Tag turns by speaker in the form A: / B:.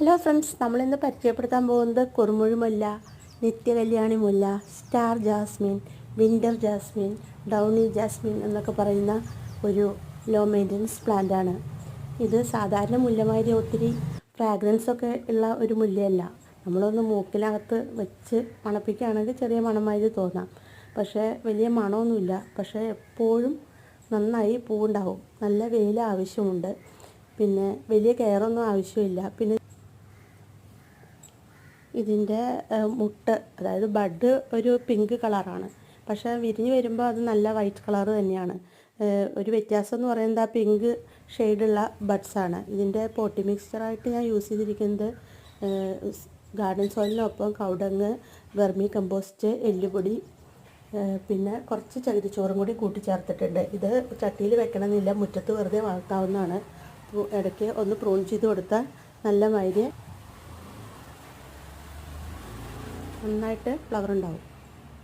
A: Hello friends നമ്മളിന്ന് പരിചയപ്പെടുത്താൻ പോകുന്നത് കുറുമുഴി മുല്ല നിത്യകല്യാണി മുല്ല star jasmine winter jasmine downy jasmine എന്നൊക്കെ പറയുന്ന ഒരു ലോ മെയിന്റനൻസ് പ്ലാന്റ് ആണ്. ഇത് സാധാരണ മുല്ലമാതിരി ഒത്തിരി ഫ്രാഗ്രൻസ് ഒക്കെ ഉള്ള ഒരു മുല്ലയല്ല. നമ്മളൊന്ന് മൂക്കിനകത്ത് വെച്ച് മണപ്പിക്കുകയാണെങ്കിൽ ചെറിയ മണമാതിരി തോന്നാം. പക്ഷേ വലിയ മണമൊന്നുമില്ല. പക്ഷേ എപ്പോഴും നന്നായി പൂവുണ്ടാവും. നല്ല വെയിൽ ആവശ്യമുണ്ട്. പിന്നെ വലിയ കെയറൊന്നും ആവശ്യമില്ല. പിന്നെ ഇതിന്റെ മുട്ട് അതായത് ബഡ് ഒരു പിങ്ക് കളറാണ്. പക്ഷേ വിരിഞ്ഞ് വരുമ്പോൾ അത് നല്ല വൈറ്റ് കളർ തന്നെയാണ്. ഒരു വ്യത്യാസം എന്ന് പറയുന്നത് ആ പിങ്ക് ഷെയ്ഡുള്ള ബഡ്സാണ് ഇതിന്റെ പോട്ടി മിക്സ്ചറായിട്ട് ഞാൻ യൂസ് ചെയ്തിരിക്കുന്നത് ഗാർഡൻ സോയിലിനൊപ്പം കൗടങ്ങ് വെർമി കമ്പോസ്റ്റ് എല്ലുപൊടി പിന്നെ കുറച്ച് ചകിരിച്ചോറും കൂടി കൂട്ടിച്ചേർത്തിട്ടുണ്ട്. ഇത് ചട്ടിയിൽ വെക്കണമെന്നില്ല മുറ്റത്ത് വെറുതെ വളർത്താവുന്നതാണ്. ഇടയ്ക്ക് ഒന്ന് പ്രൂൺ ചെയ്ത് കൊടുത്താൽ നല്ല മൈര് നന്നായിട്ട് ഫ്ലവർ ഉണ്ടാവും.